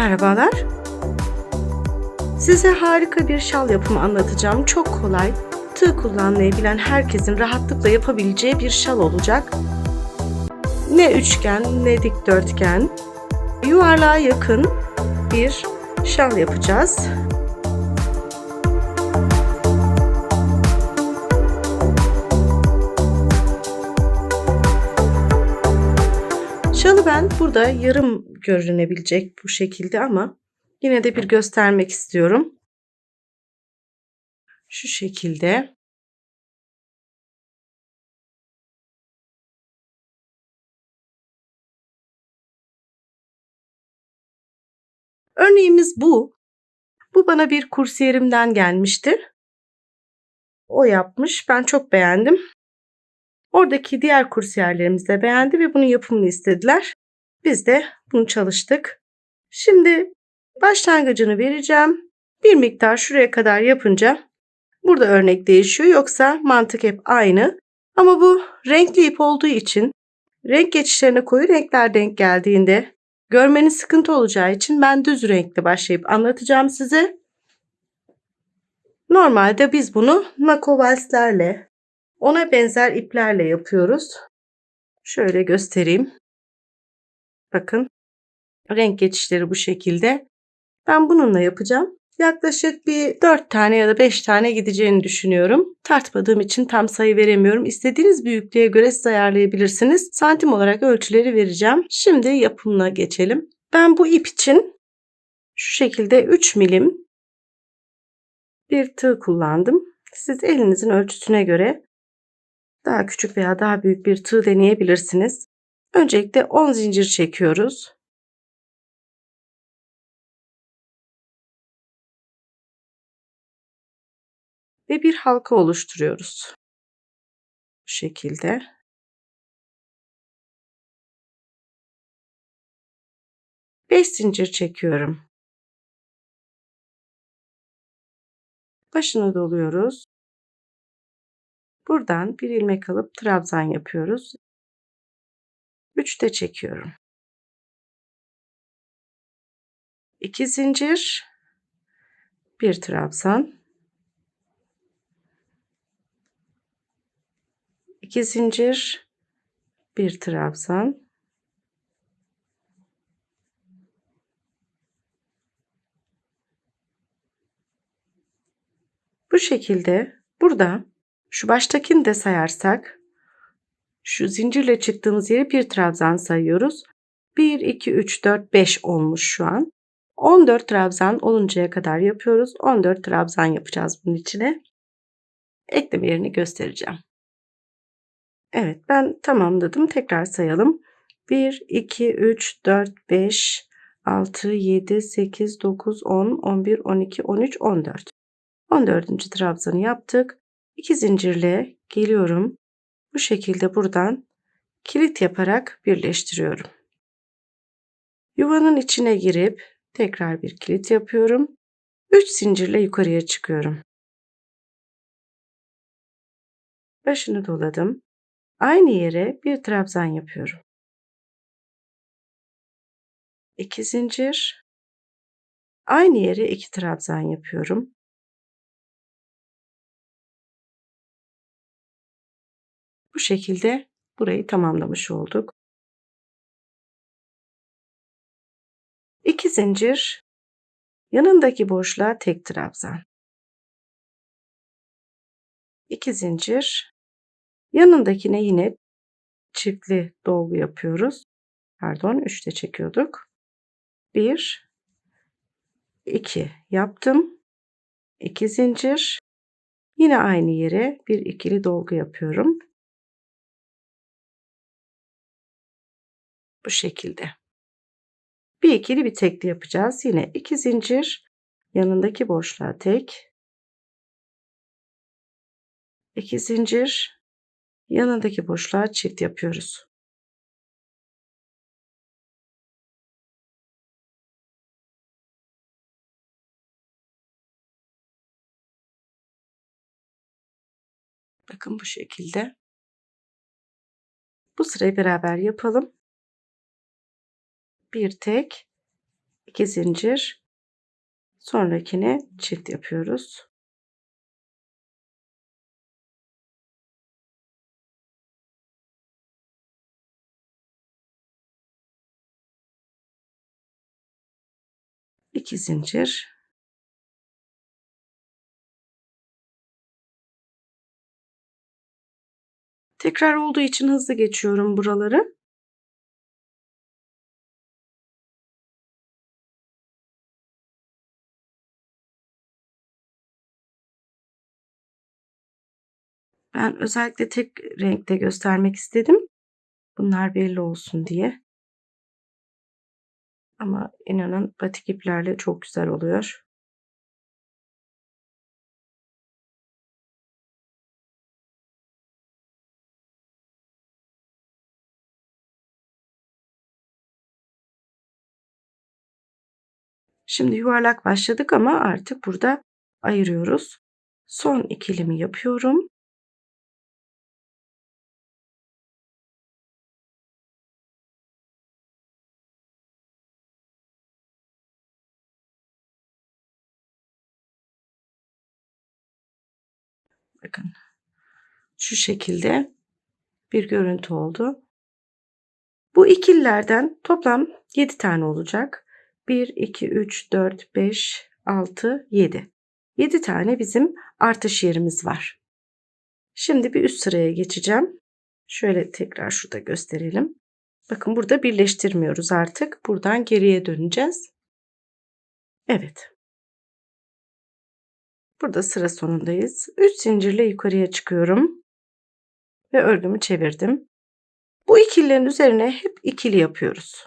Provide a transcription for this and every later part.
Merhabalar. Size harika bir şal yapımı anlatacağım. Çok kolay. Tığ kullanmayı bilen herkesin rahatlıkla yapabileceği bir şal olacak. Ne üçgen ne dikdörtgen. Yuvarlığa yakın bir şal yapacağız. Şalı ben burada yarım görünebilecek bu şekilde ama yine de bir göstermek istiyorum. Şu şekilde. Örneğimiz bu. Bu bana bir kursiyerimden gelmişti. O yapmış. Ben çok beğendim. Oradaki diğer kursiyerlerimiz de beğendi ve bunun yapımını istediler. Biz de bunu çalıştık. Şimdi başlangıcını vereceğim. Bir miktar şuraya kadar yapınca burada örnek değişiyor. Yoksa mantık hep aynı. Ama bu renkli ip olduğu için renk geçişlerine koyu renkler denk geldiğinde görmeniz sıkıntı olacağı için ben düz renkli başlayıp anlatacağım size. Normalde biz bunu nakovalslerle ona benzer iplerle yapıyoruz. Şöyle göstereyim. Bakın renk geçişleri bu şekilde. Ben bununla yapacağım. Yaklaşık bir 4 tane ya da 5 tane gideceğini düşünüyorum. Tartmadığım için tam sayı veremiyorum. İstediğiniz büyüklüğe göre siz ayarlayabilirsiniz. Santim olarak ölçüleri vereceğim. Şimdi yapımına geçelim. Ben bu ip için şu şekilde 3 milim bir tığ kullandım. Siz elinizin ölçüsüne göre daha küçük veya daha büyük bir tığ deneyebilirsiniz. Öncelikle 10 zincir çekiyoruz. Ve bir halka oluşturuyoruz. Bu şekilde. Beş zincir çekiyorum. Başını doluyoruz. Buradan bir ilmek alıp trabzan yapıyoruz. 3 de çekiyorum. 2 zincir, bir trabzan, 2 zincir, bir trabzan, Bu şekilde burada şu baştakini de sayarsak şu zincirle çıktığımız yeri bir trabzan sayıyoruz. 1, 2, 3, 4, 5 olmuş şu an. 14 trabzan oluncaya kadar yapıyoruz. 14 trabzan yapacağız bunun içine. Ekleme yerini göstereceğim. Evet ben tamamladım. Tekrar sayalım. 1, 2, 3, 4, 5, 6, 7, 8, 9, 10, 11, 12, 13, 14. 14. trabzanı yaptık. 2 zincirle geliyorum. Bu şekilde buradan kilit yaparak birleştiriyorum. Yuvanın içine girip tekrar bir kilit yapıyorum. 3 zincirle yukarıya çıkıyorum. Başını doladım. Aynı yere bir trabzan yapıyorum. 2 zincir. Aynı yere 2 trabzan yapıyorum. Bu şekilde burayı tamamlamış olduk. 2 zincir yanındaki boşluğa tek trabzan. 2 zincir yanındakine yine çiftli dolgu yapıyoruz. Pardon 3 de çekiyorduk. 1 2 yaptım. 2 zincir yine aynı yere bir ikili dolgu yapıyorum. Bu şekilde. Bir ikili bir tekli yapacağız. Yine iki zincir yanındaki boşluğa tek. iki zincir yanındaki boşluğa çift yapıyoruz. Bakın bu şekilde. Bu sırayı beraber yapalım bir tek 2 zincir. Sonrakine çift yapıyoruz. İki zincir. Tekrar olduğu için hızlı geçiyorum buraları. Ben özellikle tek renkte göstermek istedim. Bunlar belli olsun diye. Ama inanın batik iplerle çok güzel oluyor. Şimdi yuvarlak başladık ama artık burada ayırıyoruz. Son ikilimi yapıyorum. Bakın. Şu şekilde bir görüntü oldu. Bu ikililerden toplam 7 tane olacak. 1, 2, 3, 4, 5, 6, 7. 7 tane bizim artış yerimiz var. Şimdi bir üst sıraya geçeceğim. Şöyle tekrar şurada gösterelim. Bakın burada birleştirmiyoruz artık. Buradan geriye döneceğiz. Evet. Burada sıra sonundayız. 3 zincirle yukarıya çıkıyorum. Ve örgümü çevirdim. Bu ikililerin üzerine hep ikili yapıyoruz.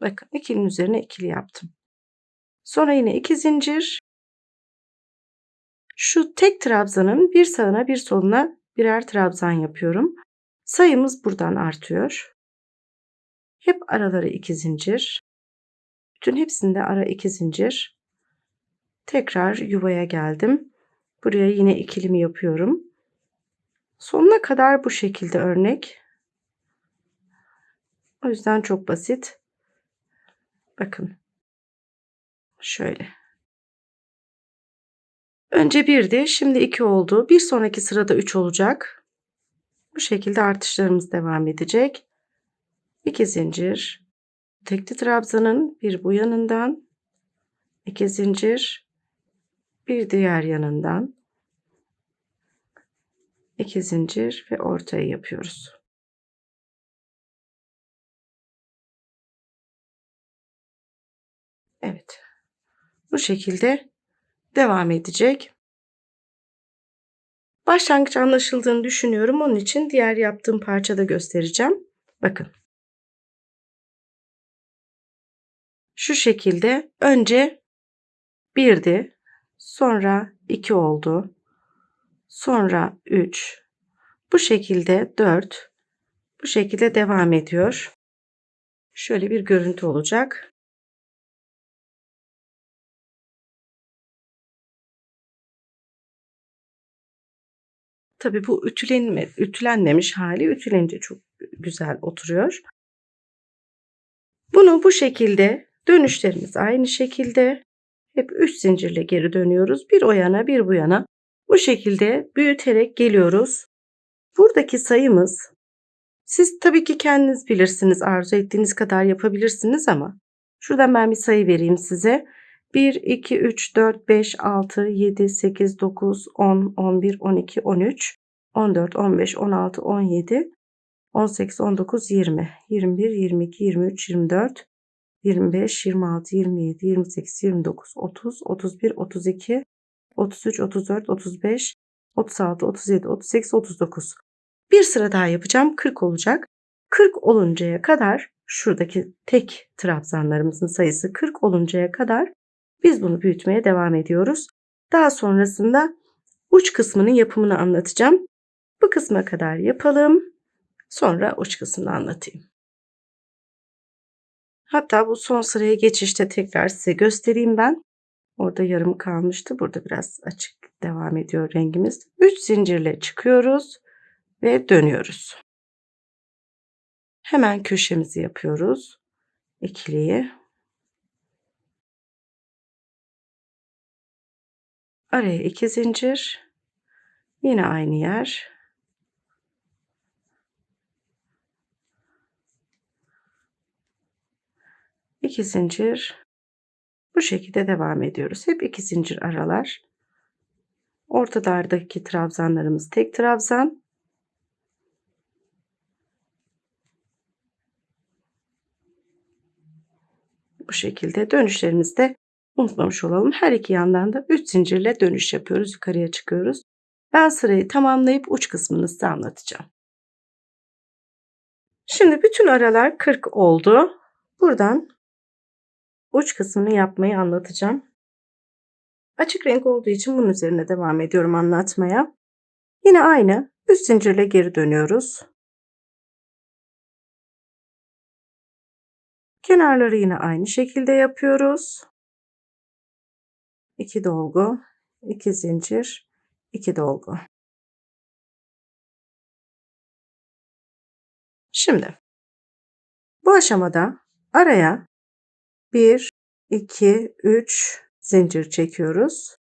Bakın ikilinin üzerine ikili yaptım. Sonra yine iki zincir. Şu tek trabzanın bir sağına bir soluna birer trabzan yapıyorum. Sayımız buradan artıyor. Hep araları iki zincir. Bütün hepsinde ara iki zincir. Tekrar yuvaya geldim. Buraya yine ikilimi yapıyorum. Sonuna kadar bu şekilde örnek. O yüzden çok basit. Bakın. Şöyle. Önce birdi, şimdi iki oldu. Bir sonraki sırada üç olacak. Bu şekilde artışlarımız devam edecek. 2 zincir. Tekli trabzanın bir bu yanından, 2 zincir, bir diğer yanından, 2 zincir ve ortayı yapıyoruz. Evet. Bu şekilde devam edecek. Başlangıç anlaşıldığını düşünüyorum. Onun için diğer yaptığım parçada göstereceğim. Bakın. Şu şekilde önce birdi, sonra iki oldu, sonra üç, bu şekilde dört, bu şekilde devam ediyor. Şöyle bir görüntü olacak. Tabii bu ütülenme, ütülenmemiş hali ütülenince çok güzel oturuyor. Bunu bu şekilde dönüşlerimiz aynı şekilde hep üst zincirle geri dönüyoruz. Bir o yana bir bu yana bu şekilde büyüterek geliyoruz. Buradaki sayımız siz tabii ki kendiniz bilirsiniz arzu ettiğiniz kadar yapabilirsiniz ama şuradan ben bir sayı vereyim size. 1, 2, 3, 4, 5, 6, 7, 8, 9, 10, 11, 12, 13, 14, 15, 16, 17, 18, 19, 20, 21, 22, 23, 24, 25, 26, 27, 28, 29, 30, 31, 32, 33, 34, 35, 36, 37, 38, 39. Bir sıra daha yapacağım. 40 olacak. 40 oluncaya kadar şuradaki tek trabzanlarımızın sayısı 40 oluncaya kadar biz bunu büyütmeye devam ediyoruz. Daha sonrasında uç kısmının yapımını anlatacağım. Bu kısma kadar yapalım. Sonra uç kısmını anlatayım. Hatta bu son sıraya geçişte tekrar size göstereyim ben. Orada yarım kalmıştı. Burada biraz açık devam ediyor rengimiz. 3 zincirle çıkıyoruz ve dönüyoruz. Hemen köşemizi yapıyoruz. İkiliyi. Araya 2 zincir. Yine aynı yer. İki zincir. Bu şekilde devam ediyoruz. Hep iki zincir aralar. Ortalardaki trabzanlarımız tek trabzan. Bu şekilde dönüşlerimizde unutmamış olalım. Her iki yandan da 3 zincirle dönüş yapıyoruz. Yukarıya çıkıyoruz. Ben sırayı tamamlayıp uç kısmını size anlatacağım. Şimdi bütün aralar 40 oldu. Buradan uç kısmını yapmayı anlatacağım. Açık renk olduğu için bunun üzerine devam ediyorum anlatmaya. Yine aynı üst zincirle geri dönüyoruz. Kenarları yine aynı şekilde yapıyoruz. 2 dolgu, 2 zincir, 2 dolgu. Şimdi bu aşamada araya 1, 2, 3 zincir çekiyoruz.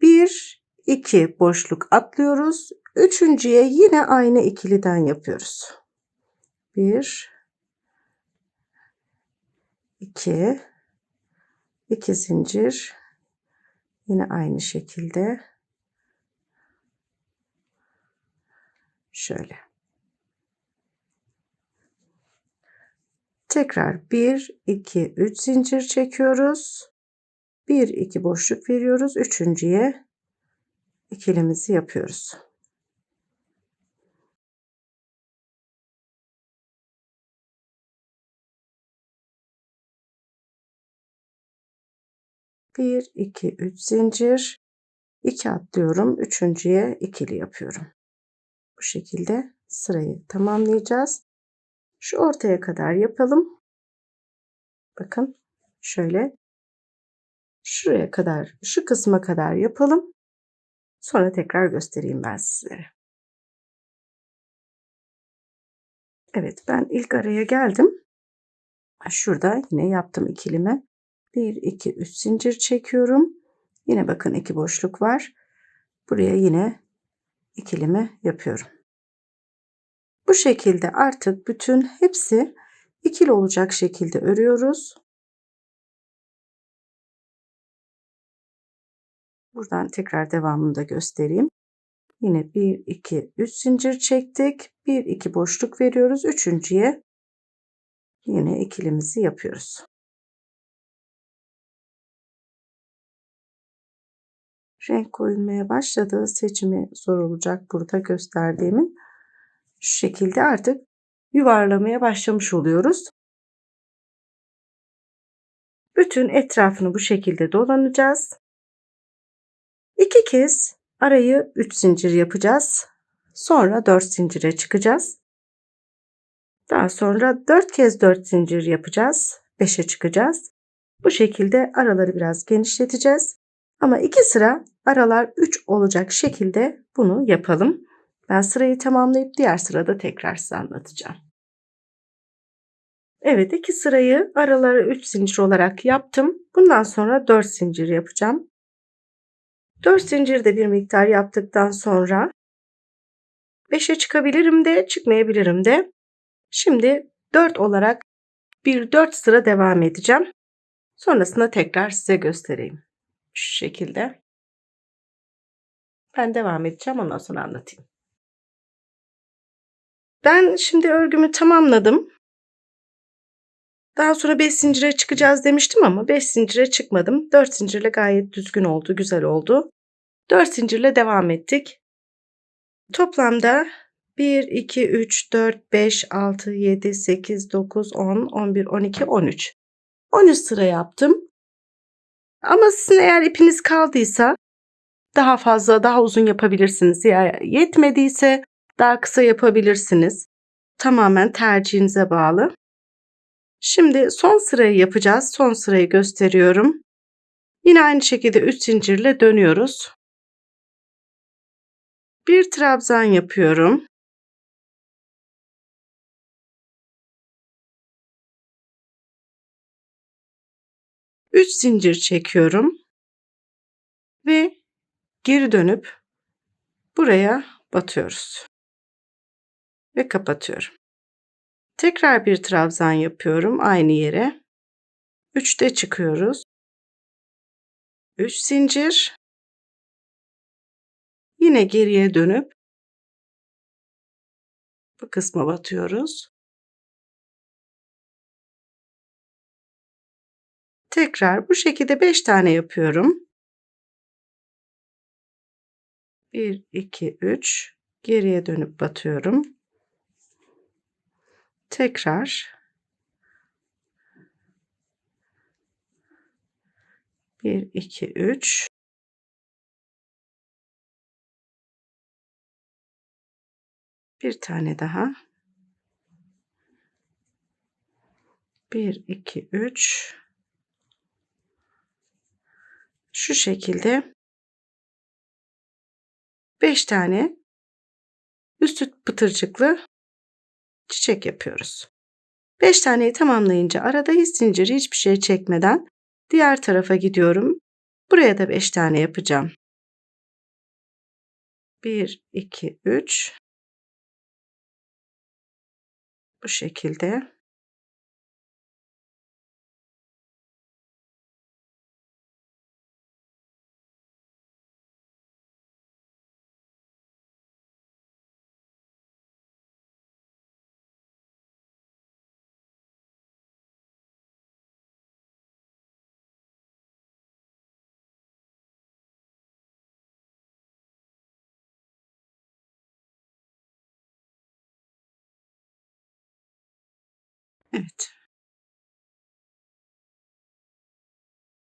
1, 2 boşluk atlıyoruz. Üçüncüye yine aynı ikiliden yapıyoruz. 1, 2, 2 zincir. Yine aynı şekilde. Şöyle. Tekrar 1, 2, 3 zincir çekiyoruz. 1, 2 boşluk veriyoruz. Üçüncüye ikilimizi yapıyoruz. Bir, iki, üç zincir. 2 atlıyorum. Üçüncüye ikili yapıyorum. Bu şekilde sırayı tamamlayacağız. Şu ortaya kadar yapalım. Bakın şöyle şuraya kadar, şu kısma kadar yapalım. Sonra tekrar göstereyim ben sizlere. Evet ben ilk araya geldim. Şurada yine yaptım ikilimi. 1, 2, 3 zincir çekiyorum. Yine bakın iki boşluk var. Buraya yine ikilimi yapıyorum. Bu şekilde artık bütün hepsi ikili olacak şekilde örüyoruz. Buradan tekrar devamını da göstereyim. Yine 1, 2, 3 zincir çektik. 1, 2 boşluk veriyoruz. Üçüncüye yine ikilimizi yapıyoruz. Renk koyulmaya başladığı seçimi zor olacak burada gösterdiğimin. Şu şekilde artık yuvarlamaya başlamış oluyoruz. Bütün etrafını bu şekilde dolanacağız. İki kez arayı 3 zincir yapacağız. Sonra 4 zincire çıkacağız. Daha sonra 4 kez 4 zincir yapacağız. 5'e çıkacağız. Bu şekilde araları biraz genişleteceğiz. Ama iki sıra aralar 3 olacak şekilde bunu yapalım. Ben sırayı tamamlayıp diğer sırada tekrar size anlatacağım. Evet iki sırayı araları 3 zincir olarak yaptım. Bundan sonra 4 zincir yapacağım. 4 zincir de bir miktar yaptıktan sonra 5'e çıkabilirim de çıkmayabilirim de. Şimdi 4 olarak bir 4 sıra devam edeceğim. Sonrasında tekrar size göstereyim. Şu şekilde. Ben devam edeceğim ondan sonra anlatayım. Ben şimdi örgümü tamamladım. Daha sonra 5 zincire çıkacağız demiştim ama 5 zincire çıkmadım. 4 zincirle gayet düzgün oldu, güzel oldu. 4 zincirle devam ettik. Toplamda 1, 2, 3, 4, 5, 6, 7, 8, 9, 10, 11, 12, 13. 13 sıra yaptım. Ama sizin eğer ipiniz kaldıysa daha fazla, daha uzun yapabilirsiniz. Ya yetmediyse daha kısa yapabilirsiniz. Tamamen tercihinize bağlı. Şimdi son sırayı yapacağız. Son sırayı gösteriyorum. Yine aynı şekilde 3 zincirle dönüyoruz. Bir trabzan yapıyorum. Üç zincir çekiyorum ve geri dönüp buraya batıyoruz ve kapatıyorum. Tekrar bir trabzan yapıyorum aynı yere. 3'te çıkıyoruz. 3 zincir. Yine geriye dönüp bu kısma batıyoruz. Tekrar bu şekilde 5 tane yapıyorum. 1 2 3 geriye dönüp batıyorum. Tekrar. 1 2 3 bir tane daha. 1 2 3 şu şekilde 5 tane üstü pıtırcıklı çiçek yapıyoruz. 5 taneyi tamamlayınca arada hiç zincir hiçbir şey çekmeden diğer tarafa gidiyorum. Buraya da 5 tane yapacağım. 1 2 3 bu şekilde Evet.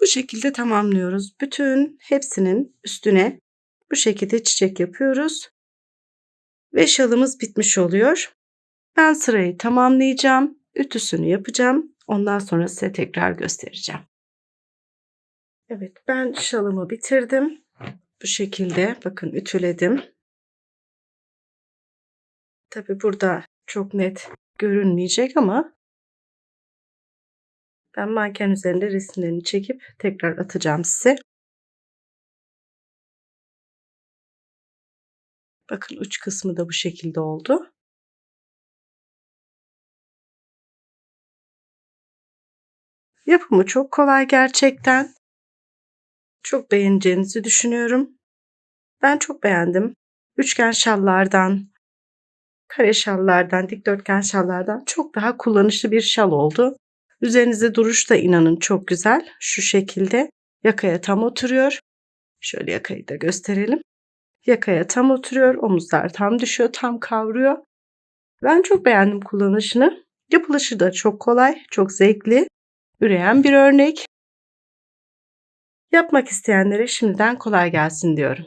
Bu şekilde tamamlıyoruz. Bütün hepsinin üstüne bu şekilde çiçek yapıyoruz. Ve şalımız bitmiş oluyor. Ben sırayı tamamlayacağım. Ütüsünü yapacağım. Ondan sonra size tekrar göstereceğim. Evet ben şalımı bitirdim. Bu şekilde bakın ütüledim. Tabi burada çok net görünmeyecek ama ben manken üzerinde resimlerini çekip tekrar atacağım size. Bakın uç kısmı da bu şekilde oldu. Yapımı çok kolay gerçekten. Çok beğeneceğinizi düşünüyorum. Ben çok beğendim. Üçgen şallardan, kare şallardan, dikdörtgen şallardan çok daha kullanışlı bir şal oldu. Üzerinizde duruş da inanın çok güzel. Şu şekilde yakaya tam oturuyor. Şöyle yakayı da gösterelim. Yakaya tam oturuyor. Omuzlar tam düşüyor, tam kavruyor. Ben çok beğendim kullanışını. Yapılışı da çok kolay, çok zevkli. Üreyen bir örnek. Yapmak isteyenlere şimdiden kolay gelsin diyorum.